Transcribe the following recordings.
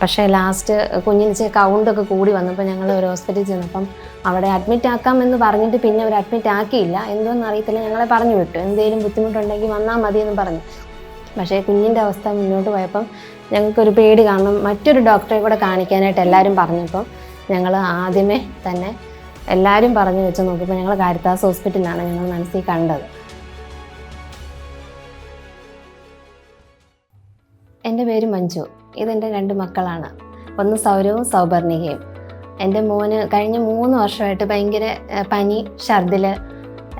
പക്ഷേ ലാസ്റ്റ് കുഞ്ഞിന് കൗണ്ടൊക്കെ കൂടി വന്നപ്പോൾ ഞങ്ങൾ ഒരു ഹോസ്പിറ്റലിൽ ചെന്നപ്പം അവിടെ അഡ്മിറ്റ് ആക്കാം എന്ന് പറഞ്ഞിട്ട് പിന്നെ അവർ അഡ്മിറ്റ് ആക്കിയില്ല. എന്തോന്ന് അറിയത്തില്ല. ഞങ്ങളെ പറഞ്ഞു വിട്ടു. എന്തെങ്കിലും ബുദ്ധിമുട്ടുണ്ടെങ്കിൽ വന്നാൽ മതി എന്ന് പറഞ്ഞു. പക്ഷേ കുഞ്ഞിന്റെ അവസ്ഥ മുന്നോട്ട് പോയപ്പം ഞങ്ങൾക്കൊരു പേടി കാരണം മറ്റൊരു ഡോക്ടറെ കൂടെ കാണിക്കാനായിട്ട് എല്ലാവരും പറഞ്ഞപ്പം ഞങ്ങൾ ആദ്യമേ തന്നെ എല്ലാവരും പറഞ്ഞു വെച്ച് നോക്കിയപ്പോൾ ഞങ്ങൾ കാരിത്താസ് ഹോസ്പിറ്റലിലാണ് ഞങ്ങൾ മനസ്സിൽ കണ്ടത്. എന്റെ പേര് മഞ്ജു. ഇതെന്റെ രണ്ട് മക്കളാണ്. ഒന്ന് സൗരവും സൗപർണികയും. എന്റെ മോന് കഴിഞ്ഞ മൂന്ന് വർഷമായിട്ട് ഭയങ്കര പനി ഛർദിൽ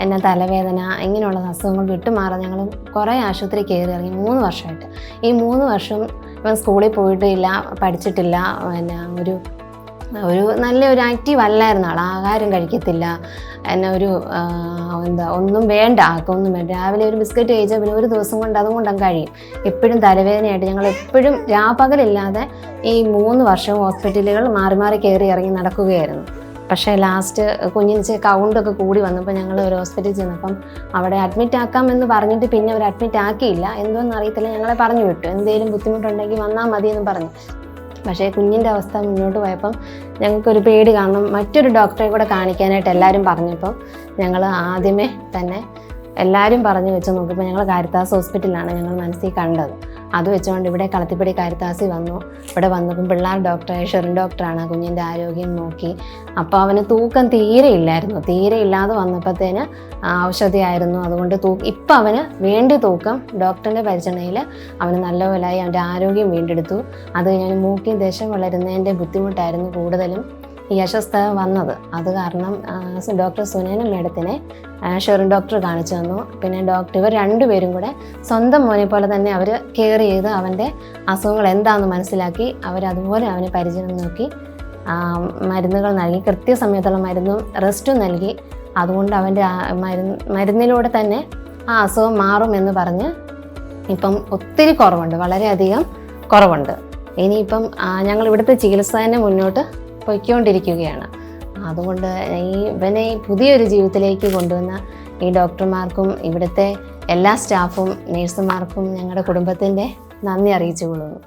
എന്നെ തലവേദന ഇങ്ങനെയുള്ള അസുഖങ്ങൾ വിട്ടുമാറാൻ ഞങ്ങൾ കുറേ ആശുപത്രി കയറി ഇറങ്ങി മൂന്ന് വർഷമായിട്ട്. ഈ മൂന്ന് വർഷം ഇവൻ സ്കൂളിൽ പോയിട്ടില്ല പഠിച്ചിട്ടില്ല. പിന്നെ ഒരു ഒരു നല്ല ഒരു ആക്റ്റീവ് അല്ലായിരുന്നു ആൾ ആഹാരം കഴിക്കത്തില്ല. എന്നെ ഒരു എന്താ ഒന്നും വേണ്ട. ആക്കൊന്നും വേണ്ട. രാവിലെ ഒരു ബിസ്ക്കറ്റ് കഴിച്ചാൽ പിന്നെ ഒരു ദിവസം കൊണ്ട് അതും കൊണ്ടും കഴിയും. എപ്പോഴും തലവേദനയായിട്ട് ഞങ്ങൾ എപ്പോഴും രാപ്പകലില്ലാതെ ഈ മൂന്ന് വർഷം ഹോസ്പിറ്റലുകൾ മാറി മാറി കയറി ഇറങ്ങി നടക്കുകയായിരുന്നു. പക്ഷേ ലാസ്റ്റ് കുഞ്ഞിന് കൗണ്ടൊക്കെ കൂടി വന്നപ്പോൾ ഞങ്ങൾ ഒരു ഹോസ്പിറ്റലിൽ ചെന്നപ്പം അവിടെ അഡ്മിറ്റ് ആക്കാം എന്ന് പറഞ്ഞിട്ട് പിന്നെ അവർ അഡ്മിറ്റ് ആക്കിയില്ല. എന്തോന്ന് അറിയത്തില്ല. ഞങ്ങളെ പറഞ്ഞു വിട്ടു. എന്തെങ്കിലും ബുദ്ധിമുട്ടുണ്ടെങ്കിൽ വന്നാൽ മതി എന്ന് പറഞ്ഞു. പക്ഷേ കുഞ്ഞിന്റെ അവസ്ഥ മുന്നോട്ട് പോയപ്പം ഞങ്ങൾക്കൊരു പേടി കാരണം മറ്റൊരു ഡോക്ടറെ കൂടെ കാണിക്കാനായിട്ട് എല്ലാവരും പറഞ്ഞപ്പം ഞങ്ങൾ ആദ്യമേ തന്നെ എല്ലാവരും പറഞ്ഞു വെച്ച് നോക്കിയപ്പോൾ ഞങ്ങൾ കാരിത്താസ് ഹോസ്പിറ്റലിലാണ് ഞങ്ങൾ മനസ്സിൽ കണ്ടത്. അത് വെച്ചുകൊണ്ട് ഇവിടെ കളത്തിപ്പടി കാരിത്താസി വന്നു. ഇവിടെ വന്നപ്പം പിള്ളേർ ഡോക്ടറായ ഷെറിൻ ഡോക്ടറാണ് കുഞ്ഞിന്റെ ആരോഗ്യം നോക്കി. അപ്പോൾ അവന് തൂക്കം തീരെ ഇല്ലായിരുന്നു. തീരെ ഇല്ലാതെ വന്നപ്പോഴത്തേന് ഔഷധിയായിരുന്നു. അതുകൊണ്ട് തൂ ഇപ്പം അവന് വേണ്ടി തൂക്കം ഡോക്ടറിന്റെ പരിചരണയിൽ അവന് നല്ലപോലായി അവന്റെ ആരോഗ്യം വീണ്ടെടുത്തു. അത് ഞാൻ മൂക്കി ദേശം വളരുന്നതിന്റെ ബുദ്ധിമുട്ടായിരുന്നു കൂടുതലും ഈ അസ്വസ്ഥത വന്നത്. അത് കാരണം ഡോക്ടർ സുനേന മേഡത്തിനെ ഷെറിൻ ഡോക്ടർ കാണിച്ചു തന്നു. പിന്നെ ഡോക്ടർ ഇവർ രണ്ടുപേരും കൂടെ സ്വന്തം മോനെ പോലെ തന്നെ അവർ കെയർ ചെയ്ത് അവന്റെ അസുഖങ്ങൾ എന്താണെന്ന് മനസ്സിലാക്കി അവരതുപോലെ അവനെ പരിചരണം നോക്കി. മരുന്നുകൾ നൽകി. കൃത്യസമയത്തുള്ള മരുന്നും റെസ്റ്റും നൽകി. അതുകൊണ്ട് അവന്റെ മരുന്ന് മരുന്നിലൂടെ തന്നെ ആ അസുഖം മാറും എന്ന് പറഞ്ഞ് ഇപ്പം ഒത്തിരി കുറവുണ്ട്. വളരെയധികം കുറവുണ്ട്. ഇനിയിപ്പം ഞങ്ങൾ ഇവിടുത്തെ ചികിത്സ തന്നെ മുന്നോട്ട് പൊയ്ക്കൊണ്ടിരിക്കുകയാണ്. അതുകൊണ്ട് ഈ ഇവനെ പുതിയൊരു ജീവിതത്തിലേക്ക് കൊണ്ടുവന്ന ഈ ഡോക്ടർമാർക്കും ഇവിടുത്തെ എല്ലാ സ്റ്റാഫും നേഴ്സുമാർക്കും ഞങ്ങളുടെ കുടുംബത്തിന്റെ നന്ദി അറിയിച്ചു കൊള്ളുന്നു